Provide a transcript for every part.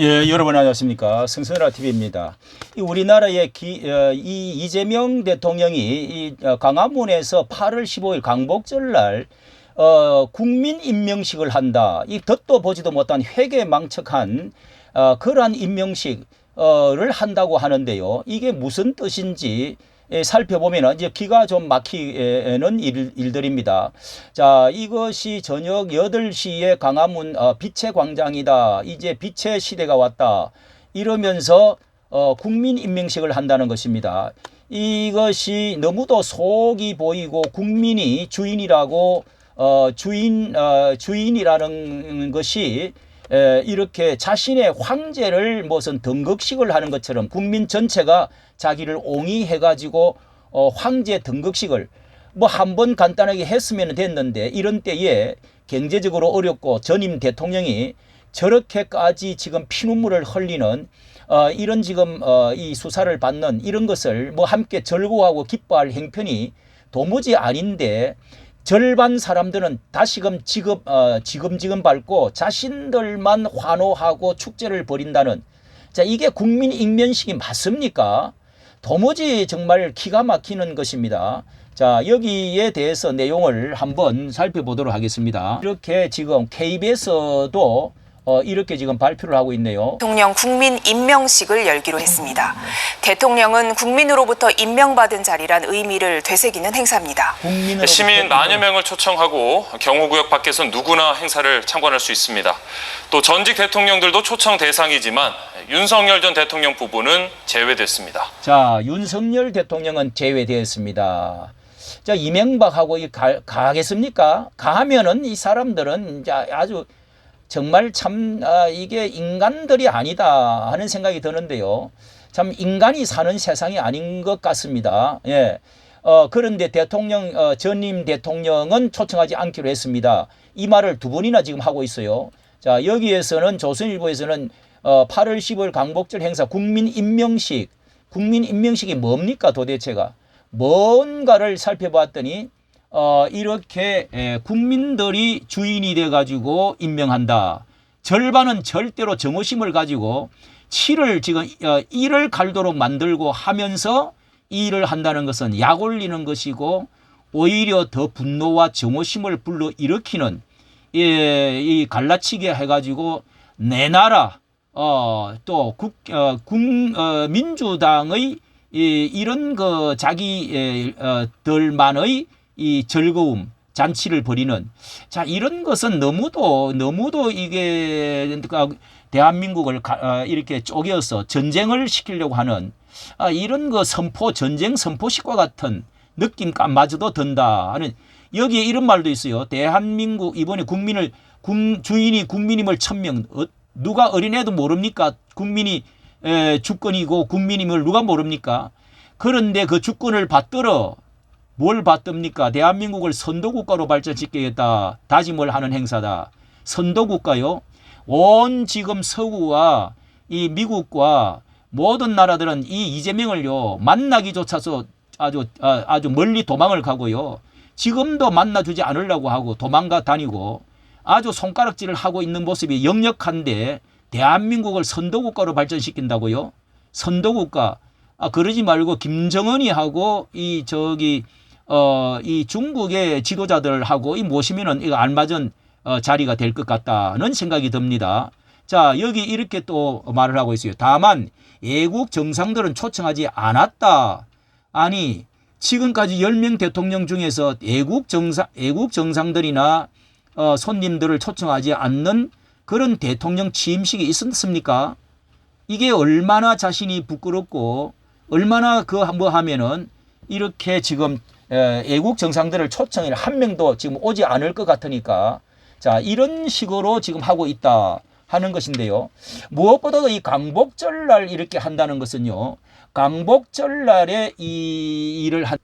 예, 여러분 안녕하십니까. 성선라 TV입니다. 이 우리나라의 기, 어, 이 이재명 대통령이 이 어, 강화문에서 8월 15일 강복절날 어, 국민 임명식을 한다. 이 듣도 보지도 못한 회개망측한 어, 그러한 임명식을 한다고 하는데요. 이게 무슨 뜻인지 예, 살펴보면 이제 기가 좀 막히는 일, 일들입니다. 자, 이것이 저녁 8시에 강화문 어, 빛의 광장이다. 이제 빛의 시대가 왔다. 이러면서 어, 국민 임명식을 한다는 것입니다. 이것이 너무도 속이 보이고 국민이 주인이라고 어, 주인 어, 주인이라는 것이 에, 이렇게 자신의 황제를 무슨 등극식을 하는 것처럼 국민 전체가 자기를 옹이해 가지고 어, 황제 등극식을 뭐 한 번 간단하게 했으면 됐는데 이런 때에 경제적으로 어렵고 전임 대통령이 저렇게까지 지금 피눈물을 흘리는 어, 이런 지금 어, 이 수사를 받는 이런 것을 뭐 함께 절고하고 기뻐할 행편이 도무지 아닌데 절반 사람들은 다시금 지금 어, 지금 지금 밟고 자신들만 환호하고 축제를 벌인다는 자 이게 국민 익면식이 맞습니까? 도무지 정말 기가 막히는 것입니다. 자 여기에 대해서 내용을 한번 살펴보도록 하겠습니다. 이렇게 지금 KBS도 어, 이렇게 지금 발표를 하고 있네요. 대통령 국민 임명식을 열기로 했습니다. 대통령은 국민으로부터 임명받은 자리란 의미를 되새기는 행사입니다. 국민으로부터 시민 만여 명을 초청하고 경호구역 밖에서 누구나 행사를 참관할 수 있습니다. 또 전직 대통령들도 초청 대상이지만 윤석열 전 대통령 부부는 제외됐습니다. 자, 윤석열 대통령은 제외되었습니다. 자, 이명박하고 이 가, 가겠습니까? 가면은 이 사람들은 이제 아주 정말 참 아, 이게 인간들이 아니다 하는 생각이 드는데요. 참 인간이 사는 세상이 아닌 것 같습니다. 예. 어, 그런데 대통령, 어, 전임 대통령은 초청하지 않기로 했습니다. 이 말을 두 번이나 지금 하고 있어요. 자, 여기에서는 조선일보에서는 어, 8월 15일 강복절 행사 국민 임명식, 국민 임명식이 뭡니까 도대체가? 뭔가를 살펴봤더니 어, 이렇게 에, 국민들이 주인이 돼 가지고 임명한다. 절반은 절대로 정오심을 가지고 치를 지금 어, 일을 갈도록 만들고 하면서 이 일을 한다는 것은 약 올리는 것이고 오히려 더 분노와 정오심을 불러 일으키는 예, 이 갈라치기 해가지고 내 나라 어 또 국 어, 국, 어, 민주당의 이, 이런 그 자기 에, 어, 이 즐거움 잔치를 벌이는 자 이런 것은 너무도 너무도 이게 그 대한민국을 가, 어, 이렇게 쪼개어서 전쟁을 시키려고 하는 아, 이런 그 선포 전쟁 선포식과 같은 느낌까마저도 든다 하는 여기에 이런 말도 있어요. 대한민국 이번에 국민을 국, 주인이 국민임을 천명 어, 누가 어린애도 모릅니까? 국민이 에, 주권이고 국민임을 누가 모릅니까? 그런데 그 주권을 받들어 뭘 받듭니까? 대한민국을 선도국가로 발전시키겠다 다짐을 하는 행사다. 선도국가요? 온 지금 서구와 이 미국과 모든 나라들은 이 이재명을요 만나기조차도 아주 아, 아주 멀리 도망을 가고요. 지금도 만나주지 않으려고 하고 도망가 다니고 아주 손가락질을 하고 있는 모습이 역력한데 대한민국을 선도국가로 발전시킨다고요? 선도국가 아 그러지 말고 김정은이 하고 이 저기 어 이 중국의 지도자들하고 이 모시면은 이거 알맞은 어, 자리가 될 것 같다는 생각이 듭니다. 자 여기 이렇게 또 말을 하고 있어요. 다만 애국 정상들은 초청하지 않았다. 아니 지금까지 10명 대통령 중에서 애국 정상 애국 정상들이나 어, 손님들을 초청하지 않는 그런 대통령 취임식이 있었습니까? 이게 얼마나 자신이 부끄럽고 얼마나 그 뭐 하면은 이렇게 지금 에, 애국 정상들을 초청을 한 명도 지금 오지 않을 것 같으니까 자 이런 식으로 지금 하고 있다 하는 것인데요. 무엇보다도 이 강복절 날 이렇게 한다는 것은요. 강복절 날에 이 일을 한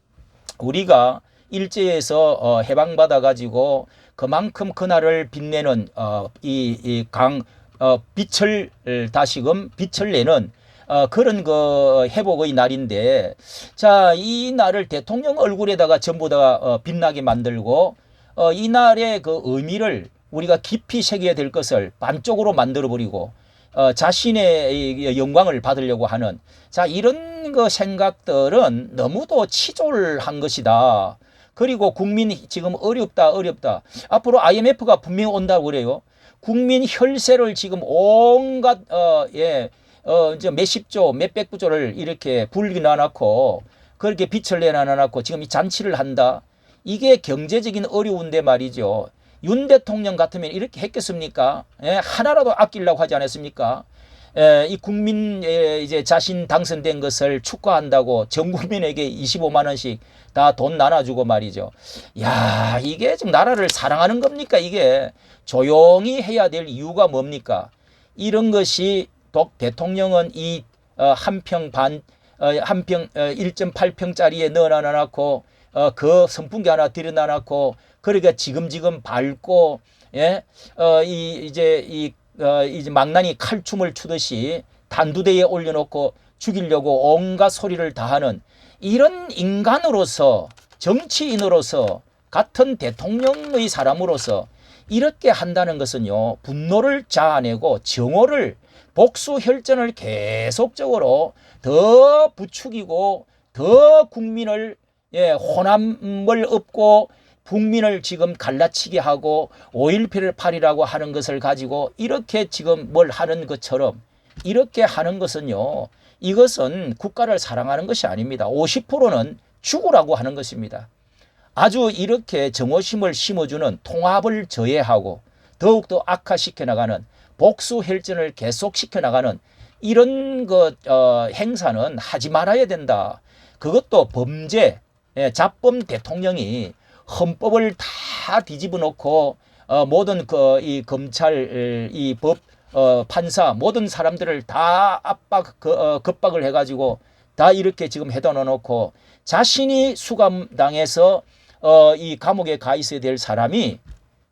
우리가 일제에서 어, 해방받아 가지고 그만큼 그날을 빛내는 어, 이강 어, 빛을 다시금 빛을 내는 어, 그런 그 회복의 날인데 자 이 날을 대통령 얼굴에다가 전부 다 어, 빛나게 만들고 어, 이 날의 그 의미를 우리가 깊이 새겨야 될 것을 반쪽으로 만들어 버리고 어, 자신의 이 영광을 받으려고 하는 자 이런 거 생각들은 너무도 치졸한 것이다. 그리고 국민이 지금 어렵다 어렵다. 앞으로 IMF가 분명히 온다고 그래요. 국민 혈세를 지금 온갖 어 예 어 이제 몇십 조 몇백조를 이렇게 불기나 놓고 그렇게 빛을 내놔 놓고 지금 이 잔치를 한다. 이게 경제적인 어려운데 말이죠. 윤 대통령 같으면 이렇게 했겠습니까? 예, 하나라도 아끼려고 하지 않았습니까? 에, 이 국민 에, 이제 자신 당선된 것을 축하한다고 전 국민에게 25만 원씩 다 돈 나눠주고 말이죠. 야 이게 지금 나라를 사랑하는 겁니까? 이게 조용히 해야 될 이유가 뭡니까? 이런 것이 독 대통령은 이 어, 한평 반, 어, 한평 어, 1.8평짜리에 넣어놔놓고 어, 그 선풍기 하나 들여놔놓고 그러니까 지금 지금 밟고 예, 어, 이 이제 이 어, 이제 망나니 칼춤을 추듯이 단두대에 올려놓고 죽이려고 온갖 소리를 다하는 이런 인간으로서 정치인으로서 같은 대통령의 사람으로서 이렇게 한다는 것은요 분노를 자아내고 정오를 복수 혈전을 계속적으로 더 부추기고 더 국민을 예, 호남을 업고 국민을 지금 갈라치게 하고 5.18을 8이라고 하는 것을 가지고 이렇게 지금 뭘 하는 것처럼 이렇게 하는 것은요. 이것은 국가를 사랑하는 것이 아닙니다. 50%는 죽으라고 하는 것입니다. 아주 이렇게 정오심을 심어주는 통합을 저해하고 더욱더 악화시켜 나가는 복수 혈전을 계속시켜 나가는 이런 것 어, 행사는 하지 말아야 된다. 그것도 범죄, 예, 잡범 대통령이 헌법을 다 뒤집어 놓고 어, 모든 그 이 검찰 이법 어, 판사 모든 사람들을 다 압박 그, 어, 겁박을 해가지고 다 이렇게 지금 해다 놓고 자신이 수감당해서 어, 이 감옥에 가 있어야 될 사람이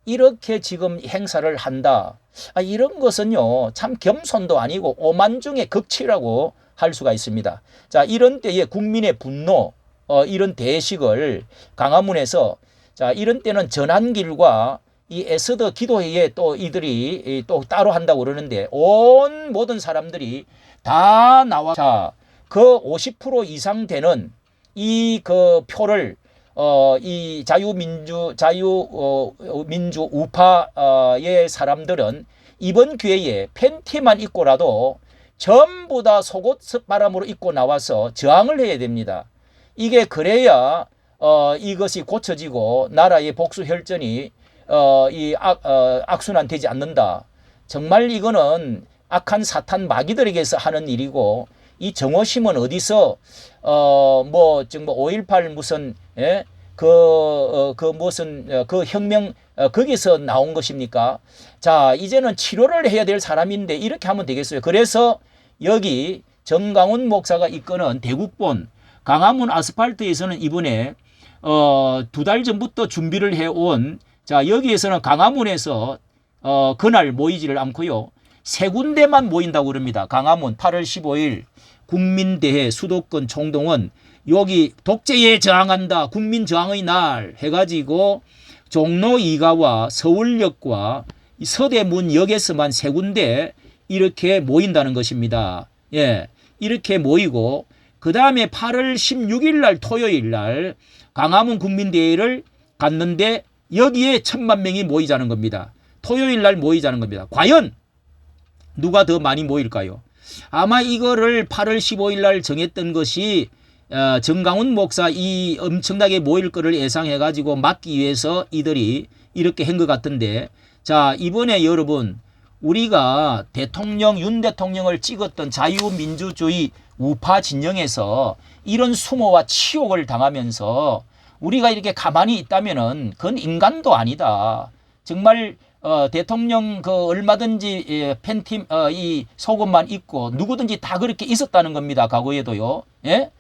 이렇게 지금 행사를 한다. 아, 이런 것은요, 참 겸손도 아니고 오만 중의 극치라고 할 수가 있습니다. 자, 이런 때에 국민의 분노, 어, 이런 대식을 강화문에서 자, 이런 때는 전환길과 이 에스더 기도회에 또 이들이 이또 따로 한다고 그러는데 온 모든 사람들이 다 나와 자, 그 50% 이상 되는 이 그 표를 어, 이 자유민주, 자유, 어, 민주 우파의 사람들은 이번 기회에 팬티만 입고라도 전부 다 속옷 바람으로 입고 나와서 저항을 해야 됩니다. 이게 그래야 어, 이것이 고쳐지고 나라의 복수 혈전이 어, 이 악, 어, 악순환 되지 않는다. 정말 이거는 악한 사탄 마귀들에게서 하는 일이고 이 정오심은 어디서 어뭐 지금 뭐 5.18 무슨 예? 그, 어, 그 무슨 어, 그 혁명 어, 거기서 나온 것입니까? 자 이제는 치료를 해야 될 사람인데 이렇게 하면 되겠어요. 그래서 여기 정강훈 목사가 이끄는 대국본 강화문 아스팔트에서는 이번에 어, 두 달 전부터 준비를 해온 자 여기에서는 강화문에서 어, 그날 모이지를 않고요. 세 군데만 모인다고 그럽니다. 강화문 8월 15일 국민대회 수도권 총동원 여기 독재에 저항한다 국민 저항의 날 해가지고 종로 이가와 서울역과 이 서대문역에서만 세 군데 이렇게 모인다는 것입니다. 예, 이렇게 모이고 그 다음에 8월 16일 날 토요일 날 강화문 국민대회를 갔는데 여기에 천만 명이 모이자는 겁니다. 토요일 날 모이자는 겁니다. 과연 누가 더 많이 모일까요? 아마 이거를 8월 15일 날 정했던 것이 어, 정강훈 목사 이 엄청나게 모일 거를 예상해 가지고 막기 위해서 이들이 이렇게 한 것 같은데 자 이번에 여러분 우리가 대통령 윤 대통령을 찍었던 자유민주주의 우파 진영에서 이런 수모와 치욕을 당하면서 우리가 이렇게 가만히 있다면은 그건 인간도 아니다. 정말 어, 대통령 그 얼마든지 예, 팬팀 어, 이 속옷만 입고 누구든지 다 그렇게 있었다는 겁니다. 과거에도요. 예?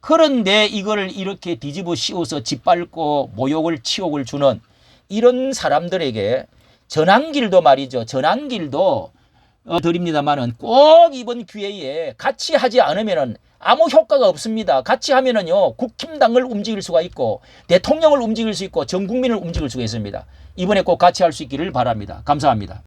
그런데 이거를 이렇게 뒤집어 씌워서 짓밟고 모욕을 치욕을 주는 이런 사람들에게 전환길도 말이죠. 전환길도 어, 드립니다만은 꼭 이번 기회에 같이 하지 않으면은 아무 효과가 없습니다. 같이 하면은요 국힘당을 움직일 수가 있고 대통령을 움직일 수 있고 전 국민을 움직일 수가 있습니다. 이번에 꼭 같이 할 수 있기를 바랍니다. 감사합니다.